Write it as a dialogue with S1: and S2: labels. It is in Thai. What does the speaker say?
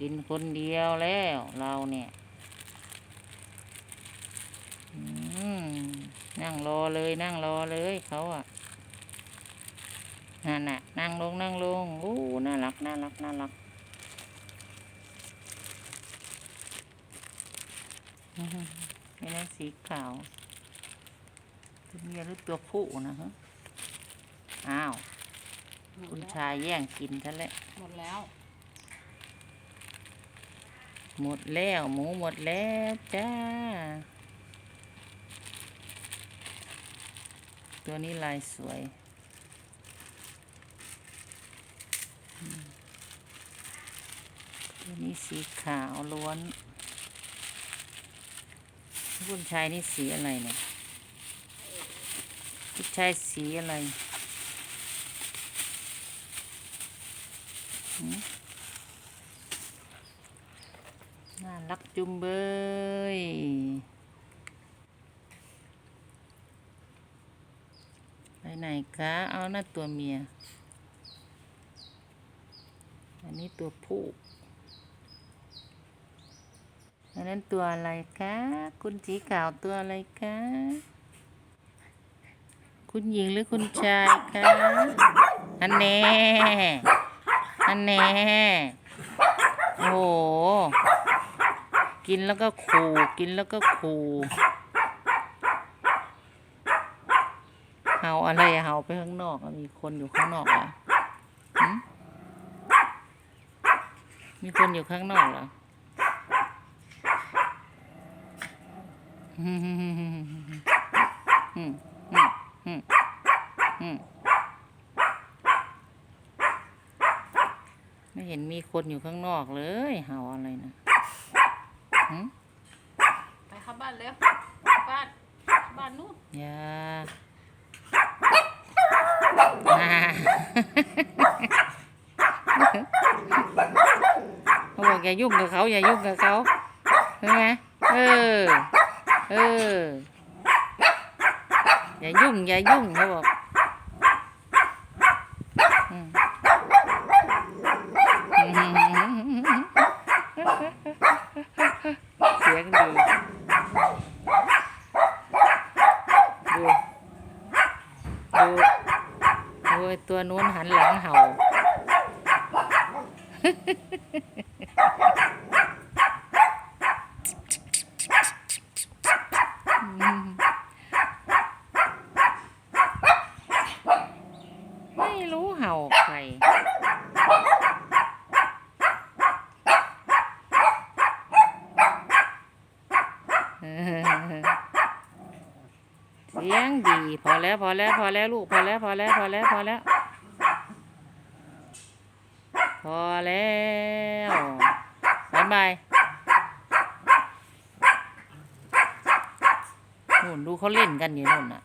S1: กินคนเดียวแล้วเราเนี่ยอืมนั่งรอเลยนั่งรอเลยเขาอะนั่นน่ะนั่งลงนั่งลงอู้น่ารักน่ารักน่ารักอื้อหือนี่นะสีขาวตัวเมียหรือตัวผู้นะฮะอ้าว
S2: หมด
S1: คุณ
S2: แล้ว
S1: ชายแย่งกินซะแล้ว
S2: หมดแล้ว
S1: หมดแล้ว หมูหมดแล้วจ้า ตัวนี้ลายสวย ตัวนี้สีขาวล้วนคุณชายนี่สีอะไรเนี่ยคุณชายสีอะไรหืม น่า รักจุมเบยไปไหนคะ เอาหน้าตัวเมีย อันนี้ตัวผู้อันนั้นตัวอะไรคะ คุณสีขาวตัวอะไรคะ คุณหญิงหรือคุณชายคะอันแน่อันแน่โอ้โห กินแล้วก็ขู่กินแล้วก็ขู่เห่าอะไรเห่าไปข้างนอกมีคนอยู่ข้างนอกเหรอหึมีคนอยู่ข้างนอกเหรอไม่เห็นมีคนอยู่ข้างนอกเลย เห่าอะไรนะหึ
S2: ไปเข้าบ้านเร็วบ้านบ้านนู้น
S1: อย่าอ่าเขาบอกอย่ายุ่งกับเขาอย่ายุ่งกับเขาใช่ไหมเออ เออ อย่ายุ่งอย่ายุ่งเขาบอกอืมเสียงดี ดู ดูดูไอ้ตัวนู้นหันหลังเห่า ไม่รู้เห่าใคร เสียงดี พอแล้วพอแล้วพอแล้วลูกพอแล้วพอแล้วพอแล้วพอแล้ว พอแล้วบายบายนู่นดูเขาเล่นกันอยู่นู่นน่ะ